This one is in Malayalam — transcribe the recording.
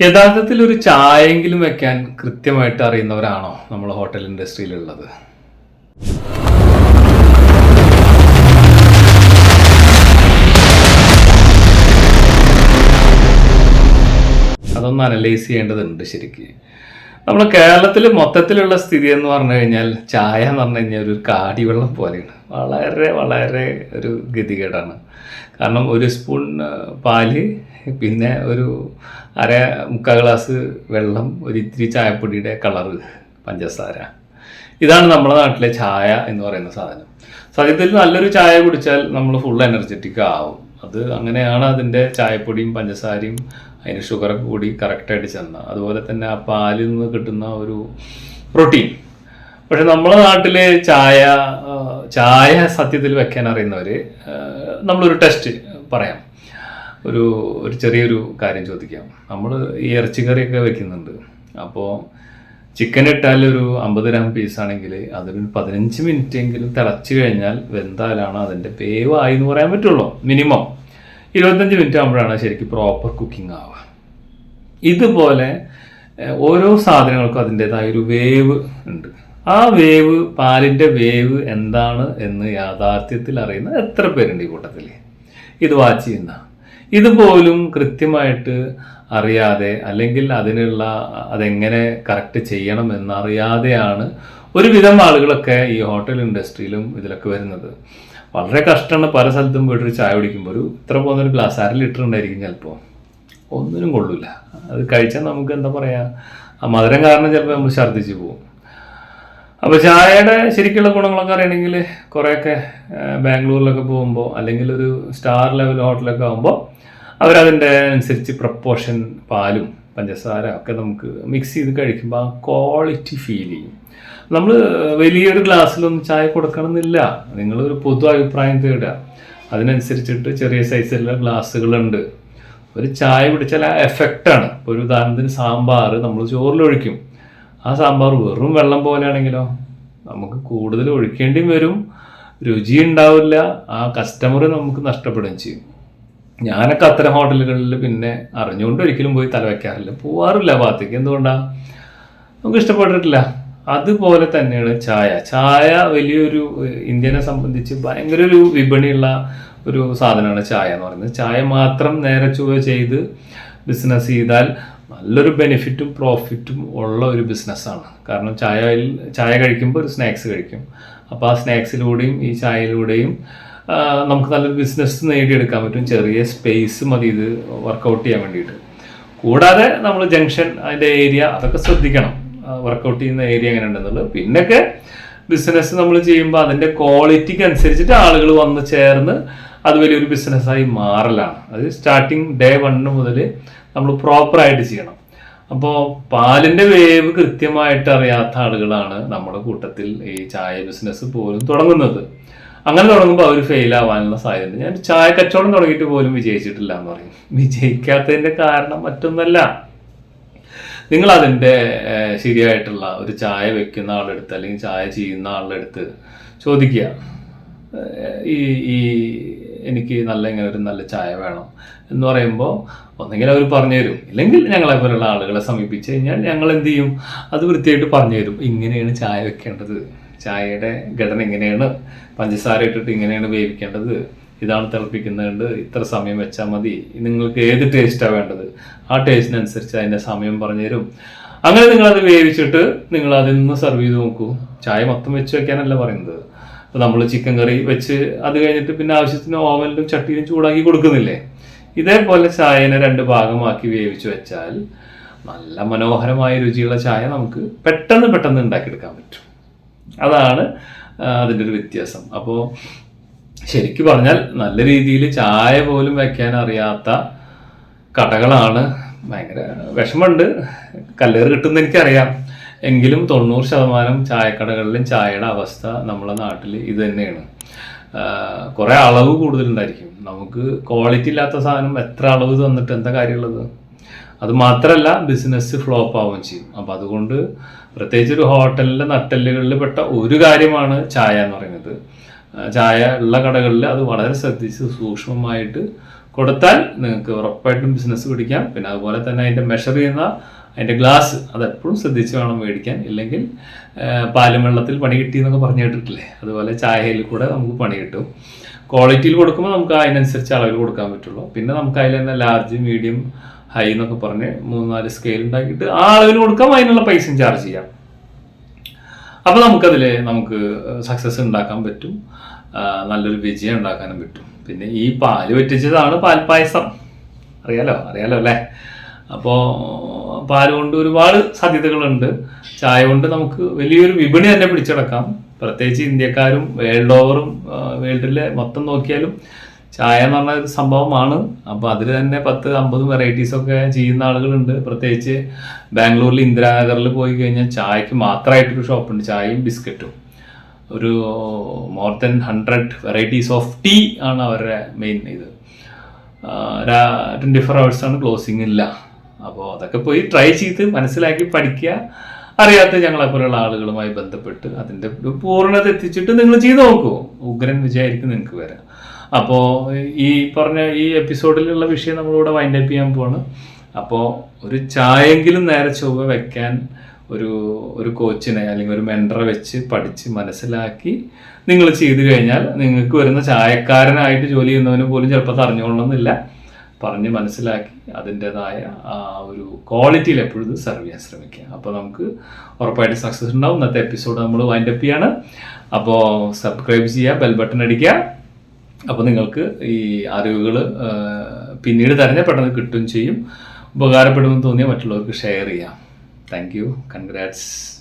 യഥാർത്ഥത്തിൽ ഒരു ചായയെങ്കിലും വെക്കാൻ കൃത്യമായിട്ട് അറിയുന്നവരാണോ നമ്മൾ ഹോട്ടൽ ഇൻഡസ്ട്രിയിലുള്ളത് അതൊന്ന് അനലൈസ് ചെയ്യേണ്ടതുണ്ട് ശരിക്ക്. നമ്മുടെ കേരളത്തിൽ മൊത്തത്തിലുള്ള സ്ഥിതി എന്ന് പറഞ്ഞു കഴിഞ്ഞാൽ ചായ എന്ന് പറഞ്ഞു കഴിഞ്ഞാൽ ഒരു കാടിവെള്ളം പോലെയാണ്. വളരെ വളരെ ഒരു ഗതികേടാണ്. കാരണം ഒരു സ്പൂൺ പാൽ പിന്നെ ഒരു അര മുക്കാൽ ഗ്ലാസ് വെള്ളം ഒരു ഇത്തിരി ചായപ്പൊടിയുടെ കളറ് പഞ്ചസാര. ഇതാണ് നമ്മുടെ നാട്ടിലെ ചായ എന്ന് പറയുന്ന സാധനം. സത്യത്തിൽ നല്ലൊരു ചായ കുടിച്ചാൽ നമ്മൾ ഫുൾ എനർജറ്റിക് ആവും. അത് അങ്ങനെയാണ് അതിന്റെ ചായപ്പൊടിയും പഞ്ചസാരയും അതിന് ഷുഗറൊക്കെ കൂടി കറക്റ്റായിട്ട് ചെന്ന. അതുപോലെ തന്നെ ആ പാലിൽ നിന്ന് കിട്ടുന്ന ഒരു പ്രോട്ടീൻ പക്ഷെ നമ്മളെ നാട്ടിൽ ചായ ചായ സത്യത്തിൽ വെക്കാൻ അറിയുന്നവർ നമ്മളൊരു ടെസ്റ്റ് പറയാം. ഒരു ഒരു ചെറിയൊരു കാര്യം ചോദിക്കാം. നമ്മൾ ഈ ഇറച്ചിക്കറിയൊക്കെ വെക്കുന്നുണ്ട്. അപ്പോൾ ചിക്കൻ ഇട്ടാൽ ഒരു അമ്പത് ഗ്രാം പീസ് ആണെങ്കിൽ അതൊരു പതിനഞ്ച് മിനിറ്റ് എങ്കിലും തിളച്ച് കഴിഞ്ഞാൽ വെന്താലാണ് അതിന്റെ പേവായി എന്ന് പറയാൻ പറ്റുള്ളൂ. മിനിമം ഇരുപത്തഞ്ച് മിനിറ്റ് ആകുമ്പോഴാണ് ശരിക്കും പ്രോപ്പർ കുക്കിംഗ് ആവുക. ഇതുപോലെ ഓരോ സാധനങ്ങൾക്കും അതിന്റെതായ ഒരു വേവ് ഉണ്ട്. ആ വേവ് പാലിന്റെ വേവ് എന്താണ് എന്ന് യാഥാർത്ഥ്യത്തിൽ അറിയുന്ന എത്ര പേരുണ്ട് ഈ കൂട്ടത്തിൽ? ഇത് വാച്ച് ചെയ്യുന്ന. ഇതുപോലും കൃത്യമായിട്ട് അറിയാതെ അല്ലെങ്കിൽ അതിനുള്ള അതെങ്ങനെ കറക്റ്റ് ചെയ്യണം എന്നറിയാതെയാണ് ഒരുവിധം ആളുകളൊക്കെ ഈ ഹോട്ടൽ ഇൻഡസ്ട്രിയിലും ഇതിലൊക്കെ വരുന്നത്. വളരെ കഷ്ടമാണ് പല സ്ഥലത്തും പോയിട്ടൊരു ചായ കുടിക്കുമ്പോൾ ഒരു ഇത്ര പോകുന്ന ഒരു ഗ്ലാസ് അര ലിറ്റർ ഉണ്ടായിരിക്കും ചിലപ്പോൾ ഒന്നിനും കൊള്ളില്ല അത് കഴിച്ചാൽ നമുക്ക് എന്താ പറയുക ആ മധുരം കാരണം ചിലപ്പോൾ നമ്മൾ ഛർദ്ദിച്ച് പോകും. അപ്പോൾ ചായയുടെ ശരിക്കുള്ള ഗുണങ്ങളൊക്കെ അറിയണമെങ്കിൽ കുറേയൊക്കെ ബാംഗ്ലൂരിലൊക്കെ പോകുമ്പോൾ അല്ലെങ്കിൽ ഒരു സ്റ്റാർ ലെവൽ ഹോട്ടലൊക്കെ ആകുമ്പോൾ അവരതിന്റെ അനുസരിച്ച് പ്രപ്പോർഷൻ പാലും പഞ്ചസാര ഒക്കെ നമുക്ക് മിക്സ് ചെയ്ത് കഴിക്കുമ്പോൾ ആ ക്വാളിറ്റി ഫീൽ ചെയ്യും. നമ്മൾ വലിയൊരു ഗ്ലാസ്സിലൊന്നും ചായ കൊടുക്കണമെന്നില്ല. നിങ്ങളൊരു പൊതു അഭിപ്രായം തേടുക. അതിനനുസരിച്ചിട്ട് ചെറിയ സൈസിലുള്ള ഗ്ലാസ്സുകളുണ്ട്. ഒരു ചായ പിടിച്ചാൽ ആ എഫക്റ്റാണ് ഇപ്പോൾ ഒരു ഉദാഹരണത്തിന് സാമ്പാർ നമ്മൾ ചോറിലൊഴിക്കും. ആ സാമ്പാർ വെറും വെള്ളം പോലെയാണെങ്കിലോ നമുക്ക് കൂടുതൽ ഒഴിക്കേണ്ടിയും വരും. രുചി ഉണ്ടാവില്ല. ആ കസ്റ്റമർ നമുക്ക് നഷ്ടപ്പെടുകയും ചെയ്യും. ഞാനൊക്കെ അത്തരം ഹോട്ടലുകളിൽ പിന്നെ അറിഞ്ഞുകൊണ്ട് ഒരിക്കലും പോയി തലവെക്കാറില്ല പോവാറില്ല ഭാഗത്തേക്ക്. എന്തുകൊണ്ടാണ് നമുക്ക് ഇഷ്ടപ്പെട്ടിട്ടില്ല. അതുപോലെ തന്നെയാണ് ചായ. ചായ വലിയൊരു ഇന്ത്യനെ സംബന്ധിച്ച് ഭയങ്കര ഒരു വിപണിയുള്ള ഒരു സാധനമാണ് ചായ എന്ന് പറയുന്നത്. ചായ മാത്രം നേരെ ചുവ ചെയ്ത് ബിസിനസ് ചെയ്താൽ നല്ലൊരു ബെനിഫിറ്റും പ്രോഫിറ്റും ഉള്ള ഒരു ബിസിനസ്സാണ് കാരണം ചായയിൽ ചായ കഴിക്കുമ്പോൾ ഒരു സ്നാക്സ് കഴിക്കും. അപ്പോൾ ആ സ്നാക്സിലൂടെയും ഈ ചായയിലൂടെയും നമുക്ക് നല്ലൊരു ബിസിനസ് നേടിയെടുക്കാൻ പറ്റും. ചെറിയ സ്പേസ് മതി ഇത് വർക്കൗട്ട് ചെയ്യാൻ വേണ്ടിയിട്ട്. കൂടാതെ നമ്മൾ ജംഗ്ഷൻ അതിന്റെ ഏരിയ അതൊക്കെ ശ്രദ്ധിക്കണം. വർക്കൗട്ട് ചെയ്യുന്ന ഏരിയ എങ്ങനെ ഉണ്ടെന്നുള്ളത്. പിന്നൊക്കെ ബിസിനസ് നമ്മൾ ചെയ്യുമ്പോൾ അതിന്റെ ക്വാളിറ്റിക്ക് അനുസരിച്ചിട്ട് ആളുകൾ വന്ന് ചേർന്ന് അത് വലിയൊരു ബിസിനസ്സായി മാറലാണ്. അത് സ്റ്റാർട്ടിങ് ഡേ വണ്ണ് മുതൽ നമ്മൾ പ്രോപ്പറായിട്ട് ചെയ്യണം. അപ്പോൾ പാലിന്റെ വേവ് കൃത്യമായിട്ട് അറിയാത്ത ആളുകളാണ് നമ്മുടെ കൂട്ടത്തിൽ ഈ ചായ ബിസിനസ് പോലും തുടങ്ങുന്നത്. അങ്ങനെ തുടങ്ങുമ്പോൾ അവർ ഫെയിൽ ആവാനുള്ള സാധ്യത. ഞാൻ ചായ കച്ചവടം തുടങ്ങിയിട്ട് പോലും വിജയിച്ചിട്ടില്ല എന്ന് പറയും. വിജയിക്കാത്തതിന്റെ കാരണം മറ്റൊന്നല്ല. നിങ്ങൾ അതിന്റെ ശരിയായിട്ടുള്ള ഒരു ചായ വെക്കുന്ന ആളെടുത്ത് അല്ലെങ്കിൽ ചായ ചെയ്യുന്ന ആളുടെ ചോദിക്കുക. ഈ ഈ എനിക്ക് നല്ല ഇങ്ങനെ ഒരു നല്ല ചായ വേണം എന്ന് പറയുമ്പോൾ ഒന്നെങ്കിൽ അവർ പറഞ്ഞു തരും. ഇല്ലെങ്കിൽ ഞങ്ങളെ പോലുള്ള ആളുകളെ സമീപിച്ച് കഴിഞ്ഞാൽ ഞങ്ങൾ എന്ത് ചെയ്യും? അത് വൃത്തിയായിട്ട് പറഞ്ഞു തരും. ഇങ്ങനെയാണ് ചായ വെക്കേണ്ടത്. ചായയുടെ ഘടന ഇങ്ങനെയാണ്. പഞ്ചസാര ഇട്ടിട്ട് ഇങ്ങനെയാണ് വേവിക്കേണ്ടത്. ഇതാണ് തിളപ്പിക്കുന്നുണ്ട് ഇത്ര സമയം വെച്ചാൽ മതി. നിങ്ങൾക്ക് ഏത് ടേസ്റ്റാണ് വേണ്ടത്? ആ ടേസ്റ്റിനനുസരിച്ച് അതിന്റെ സമയം പറഞ്ഞു തരും. അങ്ങനെ നിങ്ങളത് വേവിച്ചിട്ട് നിങ്ങൾ അതിൽ സെർവ് ചെയ്ത് നോക്കൂ. ചായ മൊത്തം വെച്ച് വെക്കാനല്ല പറയുന്നത്. ഇപ്പോൾ നമ്മൾ ചിക്കൻ കറി വെച്ച് അത് കഴിഞ്ഞിട്ട് പിന്നെ ആവശ്യത്തിന് ഓവനിലും ചട്ടിയിലും ചൂടാക്കി കൊടുക്കുന്നില്ലേ? ഇതേപോലെ ചായനെ രണ്ട് ഭാഗമാക്കി വേവിച്ച് വെച്ചാൽ നല്ല മനോഹരമായ രുചിയുള്ള ചായ നമുക്ക് പെട്ടെന്ന് പെട്ടെന്ന് ഉണ്ടാക്കിയെടുക്കാൻ പറ്റും. അതാണ് അതിന്റെ ഒരു വ്യത്യാസം. അപ്പോൾ ശരിക്കും പറഞ്ഞാൽ നല്ല രീതിയിൽ ചായ പോലും വെക്കാൻ അറിയാത്ത കടകളാണ്. ഭയങ്കര വിഷമമുണ്ട്. കല്ലേറ് കിട്ടുന്ന എനിക്കറിയാം. എങ്കിലും തൊണ്ണൂറ് ശതമാനം ചായക്കടകളിലും ചായയുടെ അവസ്ഥ നമ്മളെ നാട്ടിൽ ഇത് തന്നെയാണ്. കുറേ അളവ് കൂടുതലുണ്ടായിരിക്കും. നമുക്ക് ക്വാളിറ്റി ഇല്ലാത്ത സാധനം എത്ര അളവ് തന്നിട്ട് എന്താ കാര്യമുള്ളത്? അത് മാത്രമല്ല ബിസിനസ് ഫ്ലോപ്പ് ആവുകയും ചെയ്യും. അപ്പം അതുകൊണ്ട് പ്രത്യേകിച്ച് ഒരു ഹോട്ടലിലെ നട്ടെല്ലുകളിൽ പെട്ട ഒരു കാര്യമാണ് ചായ എന്ന് പറയുന്നത്. ചായ ഉള്ള കടകളിൽ അത് വളരെ ശ്രദ്ധിച്ച് സൂക്ഷ്മമായിട്ട് കൊടുത്താൽ നിങ്ങൾക്ക് ഉറപ്പായിട്ടും ബിസിനസ് പിടിക്കാം. പിന്നെ അതുപോലെ തന്നെ അതിന്റെ മെഷർ ചെയ്യുന്ന അതിന്റെ ഗ്ലാസ് അതെപ്പോഴും ശ്രദ്ധിച്ച് വേണം മേടിക്കാൻ. ഇല്ലെങ്കിൽ പാലും വെള്ളത്തിൽ പണി കിട്ടി എന്നൊക്കെ പറഞ്ഞു കേട്ടിട്ടില്ലേ? അതുപോലെ ചായയിൽ കൂടെ നമുക്ക് പണി കിട്ടും. ക്വാളിറ്റിയിൽ കൊടുക്കുമ്പോൾ നമുക്ക് അതിനനുസരിച്ച് അളവിൽ കൊടുക്കാൻ പറ്റുള്ളൂ. പിന്നെ നമുക്ക് അതിൽ തന്നെ ലാർജ് മീഡിയം ഹൈ എന്നൊക്കെ പറഞ്ഞ് മൂന്ന് നാല് സ്കെയിൽ ഉണ്ടാക്കിയിട്ട് ആ അളവിൽ കൊടുക്കാം. അതിനുള്ള പൈസയും ചാർജ് ചെയ്യാം. അപ്പോൾ നമുക്കതിൽ നമുക്ക് സക്സസ് ഉണ്ടാക്കാൻ പറ്റും. നല്ലൊരു വിജയം ഉണ്ടാക്കാനും പറ്റും. പിന്നെ ഈ പാൽ വെറ്റിച്ചതാണ് പാൽപ്പായസം. അറിയാലോ? അറിയാലോ അല്ലേ? അപ്പോൾ പാൽ കൊണ്ട് ഒരുപാട് സാധ്യതകളുണ്ട്. ചായ കൊണ്ട് നമുക്ക് വലിയൊരു വിപണി തന്നെ പിടിച്ചടക്കാം. പ്രത്യേകിച്ച് ഇന്ത്യക്കാരും വേൾഡ് ഓവറും വേൾഡിലെ മൊത്തം നോക്കിയാലും ചായ എന്ന് പറഞ്ഞ സംഭവമാണ്. അപ്പോൾ അതിൽ തന്നെ പത്ത് അമ്പത് വെറൈറ്റീസ് ഒക്കെ ചെയ്യുന്ന ആളുകളുണ്ട്. പ്രത്യേകിച്ച് ബാംഗ്ലൂരിൽ ഇന്ദിരാനഗറിൽ പോയി കഴിഞ്ഞാൽ ചായക്ക് മാത്രമായിട്ടൊരു ഷോപ്പുണ്ട്. ചായയും ബിസ്ക്കറ്റും. ഒരു more than hundred varieties of tea ആണ് അവരുടെ മെയിൻ ഇത്. ട്വന്റി ഫോർ ആണ് ക്ലോസിങ് ഇല്ല. അപ്പോൾ അതൊക്കെ പോയി ട്രൈ ചെയ്ത് മനസ്സിലാക്കി പഠിക്കുക. അറിയാത്ത ഞങ്ങളെപ്പോലുള്ള ആളുകളുമായി ബന്ധപ്പെട്ട് അതിന്റെ പൂർണത എത്തിച്ചിട്ട് നിങ്ങൾ ചെയ്ത് നോക്കൂ. ഉഗ്രൻ വിജയായിരിക്കും നിങ്ങൾക്ക് വരാം അപ്പോൾ ഈ പറഞ്ഞ ഈ എപ്പിസോഡിലുള്ള വിഷയം നമ്മളിവിടെ വൈൻഡ് അപ്പ് ചെയ്യാൻ പോവാണ്. അപ്പോൾ ഒരു ചായെങ്കിലും നേരെ ചൊവ്വ വെക്കാൻ ഒരു ഒരു കോച്ചിനെ അല്ലെങ്കിൽ ഒരു മെന്ററെ വെച്ച് പഠിച്ച് മനസ്സിലാക്കി നിങ്ങൾ ചെയ്തു കഴിഞ്ഞാൽ നിങ്ങൾക്ക് വരുന്ന ചായക്കാരനായിട്ട് ജോലി ചെയ്യുന്നവന് പോലും ചിലപ്പോൾ അത് പറഞ്ഞ് മനസ്സിലാക്കി അതിന്റെതായ ആ ഒരു ക്വാളിറ്റിയിൽ എപ്പോഴും സെർവ് ചെയ്യാൻ ശ്രമിക്കുക. അപ്പോൾ നമുക്ക് ഉറപ്പായിട്ട് സക്സസ് ഉണ്ടാവും. ഇന്നത്തെ എപ്പിസോഡ് നമ്മൾ വൈൻഡപ്പ് ചെയ്യാണ്. അപ്പോൾ സബ്സ്ക്രൈബ് ചെയ്യുക ബെൽ ബട്ടൺ അടിക്കുക. അപ്പോൾ നിങ്ങൾക്ക് ഈ അറിവുകൾ പിന്നീട് തന്നെ പെട്ടെന്ന് കിട്ടുകയും ചെയ്യും. ഉപകാരപ്പെടുമെന്ന് തോന്നിയാൽ മറ്റുള്ളവർക്ക് ഷെയർ ചെയ്യാം. Thank you. കൺഗ്രാറ്റ്സ്.